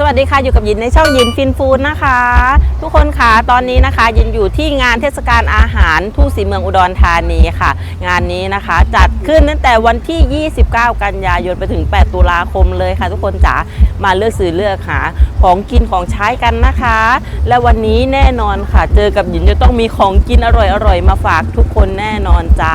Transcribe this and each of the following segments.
สวัสดีค่ะอยู่กับยินในช่องยินฟินฟู้ดนะคะ ทุกคนคะตอนนี้นะคะ ยินอยู่ที่งานเทศกาลอาหารทูตสีเมืองอุดรธานีค่ะ งานนี้นะคะ จัดขึ้นตั้งแต่วันที่ 29 กันยายนไปถึง 8 ตุลาคมเลยค่ะ ทุกคนจ๋ามาเลือกซื้อเลือกหาของกินของใช้กันนะคะ และวันนี้แน่นอนค่ะ เจอกับหยินจะต้องมีของกินอร่อยๆมาฝากทุกคนแน่นอนจ้า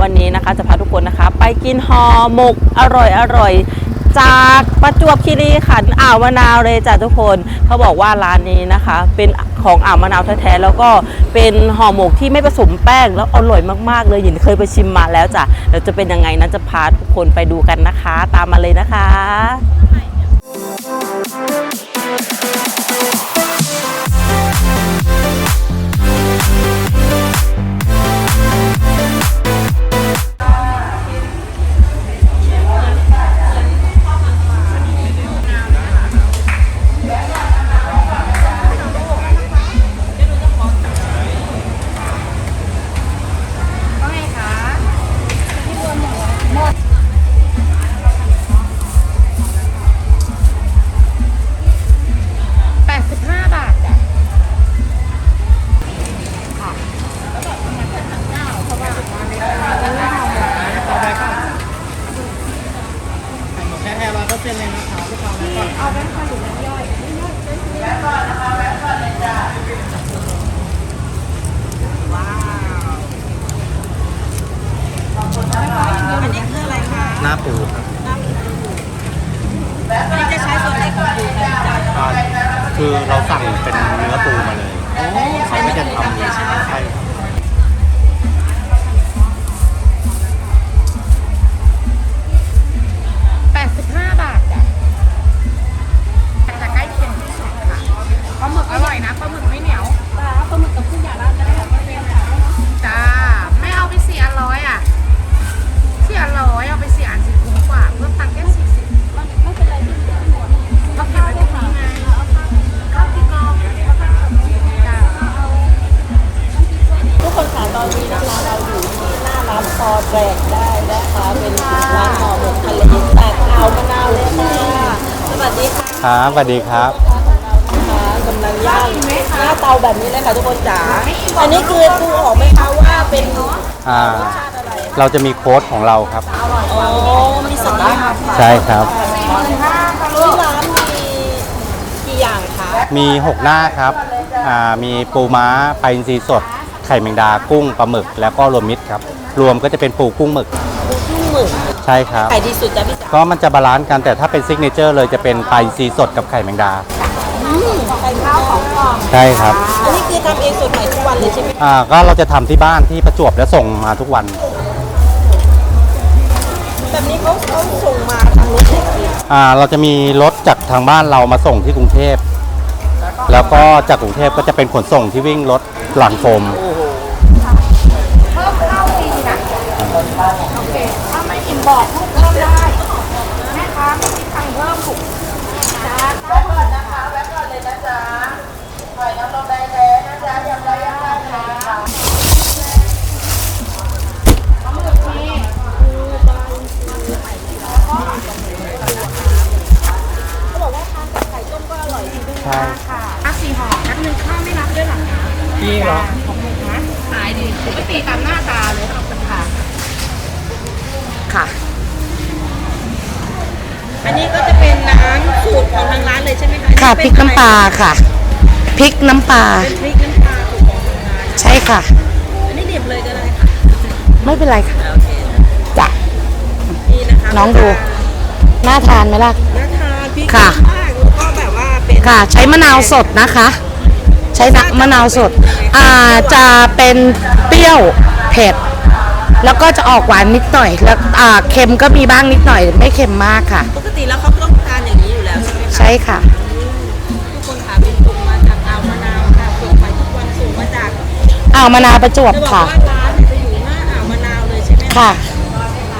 วันนี้นะคะจะพาทุกคนนะคะ ไปกินห่อหมกอร่อยๆ จากประจวบคีรีขันธ์อ่าวมะนาวเลยจ้ะทุกคนเขาบอกว่าร้านนี้นะคะ เป็นของอ่าวมะนาวแท้ๆแล้วก็เป็นห่อหมกที่ไม่ผสมแป้งแล้วอร่อยมากๆเลยหยินเคยไปชิมมาแล้วจ้ะเดี๋ยวจะเป็นยังไงนั้นจะพาทุกคนไปดูกันนะคะ ตามมาเลยนะคะาปูครับอันนี้จะใช้ส่วนไหนของปูคะจ๊ะอ่าคือเราสั่งเป็นเนื้อปูมาเลยโอ้ใช้เขาไม่ไม่จะจะทำเลยทำใช่ไหมคะใช่ครับแปดสิบห้าบาทจ้ะแต่ใกล้เคียงที่สุดค่ะปลาหมึกอร่อยนะปลาหมึกไม่เหนียวปลาหมึกกับผู้ใหญ่ร้านได้ค่ะจ้าไม่เอาไปสี่อันร้อยอะสี่อันร้อยเอาไป ตอนนี้นะคะเราอยู่ที่หน้าร้านปอแดกได้นะคะ เป็นร้านห่อหมกทะเลจากอ่าวมะนาวเลยค่ะสวัสดีค่ะครับสวัสดีครับ นะคะกำลังย่างหน้าเตาแบบนี้เลยค่ะทุกคนจ๋าอันนี้คือดูออกไหมคะว่าเป็นอ่ารสชาติอะไรเราจะมีโค้ดของเราครับ อ๋อมีสัญลักษณ์ใช่ครับ ที่ร้านมีกี่อย่างคะมี 6 หน้าครับ อ่า มีปูม้าปลาอินทรีสด ไข่แมงดากุ้งปลาหมึก แล้วก็รวมมิตรครับ รวมก็จะเป็นปูกุ้งหมึกปูกุ้งหมึกใช่ครับ ไข่ดีสุดจ้ะพี่จ๋าก็มันจะบาลานซ์กันแต่ถ้าเป็นซิกเนเจอร์เลยจะเป็นปลาอินทรีสดกับไข่แมงดาไข่ข้าวของกล่องใช่ครับ อันนี้คือทำเองสดใหม่ทุกวันเลยใช่ไหมอ่าก็เราจะทำที่บ้านที่ประจวบแล้วส่งมาทุกวัน แบบนี้เขาเขาส่งมาทางรถไหนคะพี่อ่าเราจะมีรถจากทางบ้านเรามาส่งที่กรุงเทพ แล้วก็จากกรุงเทพก็จะเป็นขนส่งที่วิ่งรถหลังโฟม โอ้โห เพิ่มข้าวฟรีนะโอเค ถ้าไม่อิ่ม บอกลูกเพิ่มได้แม่ค้าไม่มีทางเพิ่มถูกนะแวะก่อนนะคะแวะก่อนเลยนะจ๊ะหอยน้ำลมได้ อันนี้ก็จะเป็นน้ำสูตรของทางร้านเลยใช่ไหมคะค่ะอัพริกน้ำปลาค่ะพริกน้ำปลาเป็นพริกน้ำปลาสูตรของทางร้านใช่ค่ะ อันนี้ดิบเลยก็ได้ค่ะไม่เป็นไรค่ะโอเคจ้ะนี่นะคะน้องดูน่าทานไหมล่ะน่าทานพริกค่ะเยอมากแล้วก็แบบว่าเป็นค่ะ ใช้มะนาวสดนะคะ ใช้น้ำมะนาวสดอ่าจะเป็นเปรี้ยวเผ็ด แล้วก็จะออกหวานนิดหน่อย แล้วอ่าเค็มก็มีบ้างนิดหน่อย ไม่เค็มมากค่ะ ปกติแล้วเขาต้องทานอย่างนี้อยู่แล้วใช่ไหมคะใช่ค่ะ ทุกคนค่ะเป็นตรงมาจากอ่าวมะนาวค่ะส่งไปทุกวันส่งมาจากอ่าวมะนาวประจวบจะบอกค่ะ ว่าร้านเนี่ยจะอยู่หน้าอ่าวมะนาวเลยใช่ไหมค่ะ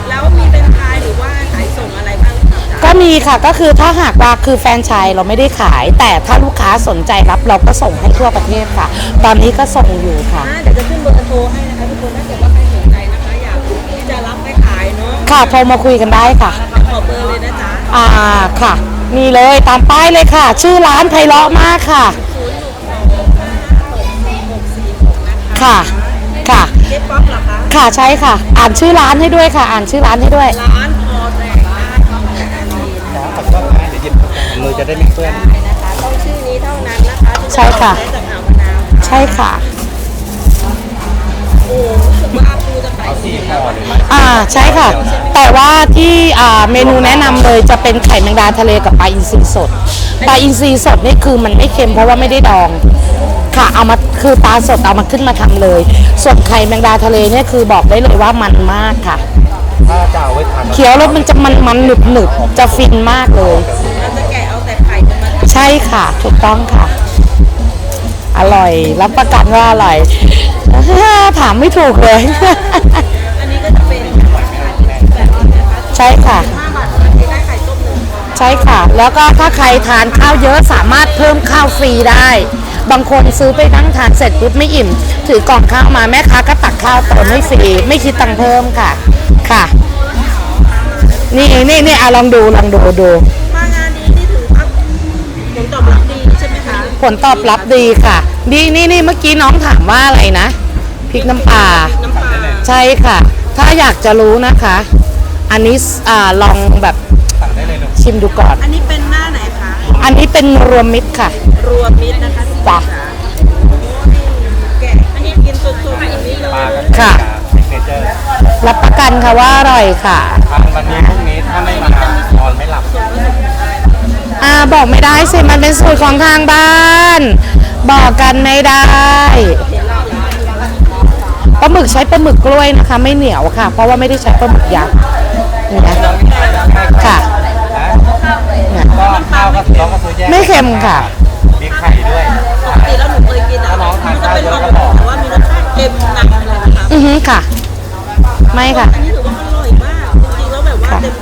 แล้วมีเป็นไทยหรือว่าขายส่งอะไรบ้างคะจ๊ะก็มีค่ะก็คือถ้าหากว่าคือแฟรนไชายเราไม่ได้ขาย แต่ถ้าลูกค้าสนใจรับเราก็ส่งให้ทั่วประเทศค่ะ ตอนนี้ก็ส่งอยู่ค่ะ อ่าเดี๋ยวจะขึ้นเบอร์โทรให้นะคะทุกคนถ้าเกิดว่า ค่ะโทรมาคุยกันได้ค่ะขอเบอร์เลยนะจ๊ะอ่าค่ะนี่เลยตามป้ายเลยค่ะ ชื่อร้านไพเราะมากค่ะค่ะค่ะเจ๊ป๊อปเหรอคะค่ะใช่ค่ะ อ่านชื่อร้านให้ด้วยค่ะ อ่านชื่อร้านให้ด้วยร้านพอแตกได้ค่ะเดี๋ยวหยิบมือจะได้ไม่เปื้อนได้นะคะต้องชื่อนี้เท่านั้นนะคะที่จใช่ค่ะได้จากอ่าวมะนาวใช่ค่ะโอ้ อาสี่ห่อเลยไหมอ่าใช่ค่ะ แต่ว่าที่อ่าเมนูแนะนำเลยจะเป็นไข่แมงดาทะเลกับปลาอินทรีสดปลาอินทรีสดนี่คือมันไม่เค็มเพราะว่าไม่ได้ดอง ค่ะเอามาคือปลาสดเอามาขึ้นมาทำเลย ส่วนไข่แมงดาทะเลเนี่ยคือบอกได้เลยว่ามันมากค่ะ ถ้าจะเอาไว้ทานเคี้ยวแล้วมันจะมันมันหนึบหนึบๆจะฟินมากเลย เราจะแกะเอาแต่ไข่จะมาใช่ค่ะ ถูกต้องค่ะ อร่อย รับประกันว่าอร่อย ถามไม่ถูกเลย อันนี้ก็จะเป็นแบบนี้นะคะใช่ค่ะ 5บาทมันได้ไข่ต้มหนึ่งฟองใช่ค่ะ แล้วก็ถ้าใครทานข้าวเยอะสามารถเพิ่มข้าวฟรีได้ บางคนซื้อไปนั่งทานเสร็จปุ๊บไม่อิ่ม ถือกล่องข้าวมาแม่ค้าก็ตักข้าวเติมให้ฟรีไม่คิดตังค์เพิ่มค่ะ ค่ะ นี่นี่นี่อะลองดูลองดูดู มางานนี้นี่ถือว่าผลตอบรับดีใช่ไหมคะ ผลตอบรับดีค่ะนี่นี่นี่เมื่อกี้น้องถามว่าอะไรนะพริกน้ำปลาน้ำปลาใช่ค่ะ ถ้าอยากจะรู้นะคะ อันนี้อ่าลองแบบสั่งได้เลยลูกชิมดูก่อน อันนี้เป็นหน้าไหนคะ อันนี้เป็นรวมมิตรค่ะ รวมมิตรนะคะสิจ้ะแกะอันนี้กินสดๆแบบนี้เลปลายกับค่ะซิกเนเจอร์รับประกันค่ะว่าอร่อยค่ะทานวันนี้พรุ่งนี้ถ้าไม่มานอนไม่หลับ อ่าบอกไม่ได้สิมันเป็นสูตรของทางบ้าน บอกกันไม่ได้ปลาหมึกใช้ปลาหมึกกล้วยนะคะ ไม่เหนียวค่ะ เพราะว่าไม่ได้ใช้ปลาหมึกยักษ์นี่นะค่ะนะก็ข้าวก็น้อก็ซื้อแยกไม่เค็มค่ะ มีไข่ด้วยปกติแล้วหนูเคยกินอะน้องทานมันจะข้าวเป็นเยขอะก็บอกแต่ว่ามีรสชาติเค็มนำเลยนะคะอือฮึค่ะ ไม่ค่ะอันนี้ถือว่าอร่อยมากจริงๆแล้วแบบว่าเต็ม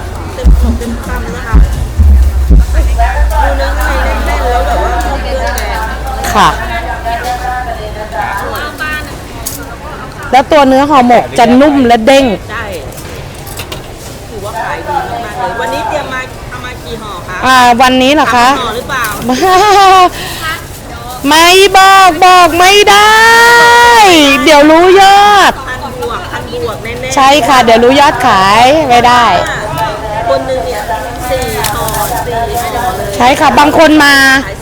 ค่ะ แล้วตัวเนื้อห่อหมกจะนุ่มและเด้ง ใช่ถือว่าขายดีมากๆเลยวันนี้เตรียมมาเอามากี่ห่อคะอ่า วันนี้เหรอคะสามห่อหรือเปล่า ไม่บอกบอกไม่ได้ เดี๋ยวรู้ยอด พันบวกพันบวกแน่ๆใช่ค่ะ เดี๋ยวรู้ยอดขายไม่ได้ คนหนึ่งเนี่ยสี่ห่อสี่ห่อเลย ใช่ค่ะ บางคนมา ขายสี่ห่อร้อยนะ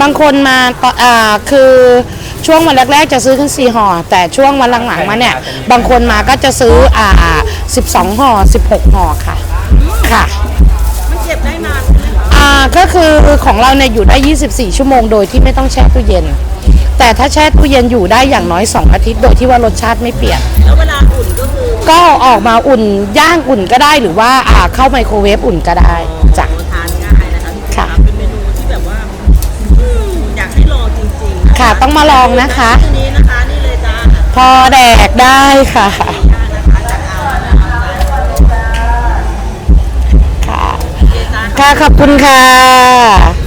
บางคนมาก็อ่าคือช่วงวันแรกๆจะซื้อขึ้นสี่ห่อแต่ช่วงวันหลังๆมาเนี่ย บางคนมาก็จะซื้ออ่า12ห่อ16ห่อค่ะค่ะ มันเก็บได้นานใช่ไหมคะอ่าก็คือของเราเนี่ยอยู่ได้ 24 ชั่วโมงโดยที่ไม่ต้องแช่ตู้เย็น แต่ถ้าแช่ตู้เย็นอยู่ได้อย่างน้อย 2 อาทิตย์โดยที่ว่ารสชาติไม่เปลี่ยน แล้วเวลาอุ่นก็คือก็ออกมาอุ่นย่างอุ่นก็ได้หรือว่าอ่าเข้าไมโครเวฟอุ่นก็ได้จ้ะ ค่ะต้องมาลองนะคะที่นี้นะคะ นี่เลยจ้าพอแดกได้ค่ะนะคะจากเอาแล้วนะคะค่ะโอเคจ้าค่ะขอบคุณค่ะ